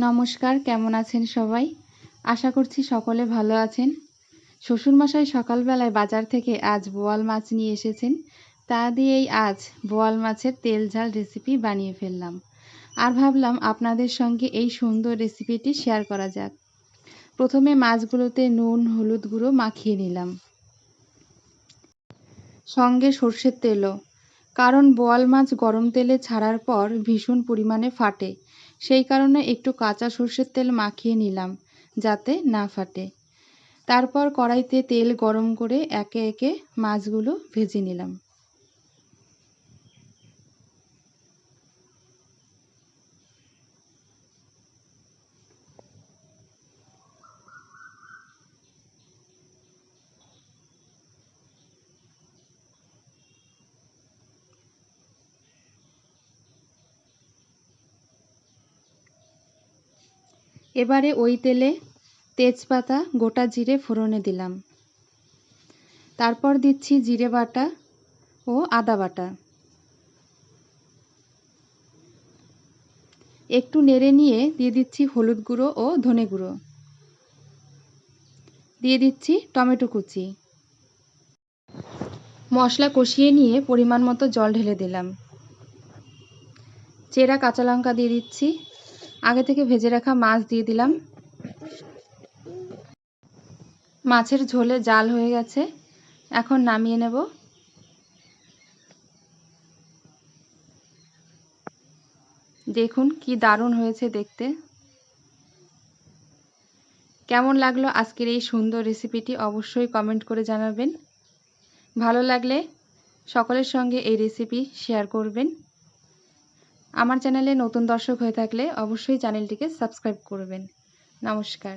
নমস্কার, কেমন আছেন সবাই? আশা করছি সকলে ভালো আছেন। শ্বশুরমশাই সকালবেলায় বাজার থেকে আজ বোয়াল মাছ নিয়ে এসেছেন। তা দিয়েই আজ বোয়াল মাছের তেল ঝাল রেসিপি বানিয়ে ফেললাম। আর ভাবলাম আপনাদের সঙ্গে এই সুন্দর রেসিপিটি শেয়ার করা যাক। প্রথমে মাছগুলোতে নুন, হলুদ গুঁড়ো মাখিয়ে নিলাম। সঙ্গে সর্ষের তেলও। কারণ বোয়াল মাছ গরম তেলে ছাড়ার পর ভীষণ পরিমাণে ফাটে। সেই কারণে একটু কাঁচা সর্ষের তেল মাখিয়ে নিলাম, যাতে না ফাটে। তারপর কড়াইতে তেল গরম করে একে একে মাছগুলো ভেজে নিলাম। এবারে ওই তেলে তেজপাতা, গোটা জিরে ফোড়নে দিলাম। তারপর দিচ্ছি জিরে বাটা ও আদা বাটা। একটু নেড়ে নিয়ে দিয়ে দিচ্ছি হলুদ গুঁড়ো ও ধনে গুঁড়ো। দিয়ে দিচ্ছি টমেটো কুচি। মশলা কষিয়ে নিয়ে পরিমাণ মতো জল ঢেলে দিলাম। চেরা কাঁচা লঙ্কা দিয়ে দিচ্ছি। আগে থেকে ভেজে রাখা মাছ দিয়ে দিলাম। মাছের ঝোলে জাল হয়ে গেছে। এখন নামিয়ে নেব। দেখুন কি দারুণ হয়েছে দেখতে। কেমন লাগল আজকের এই সুন্দর রেসিপিটি অবশ্যই কমেন্ট করে জানাবেন। ভালো লাগলে সকলের সঙ্গে এই রেসিপি শেয়ার করবেন। আমার চ্যানেলে নতুন দর্শক হয়ে থাকলে অবশ্যই চ্যানেলটিকে সাবস্ক্রাইব করবেন। নমস্কার।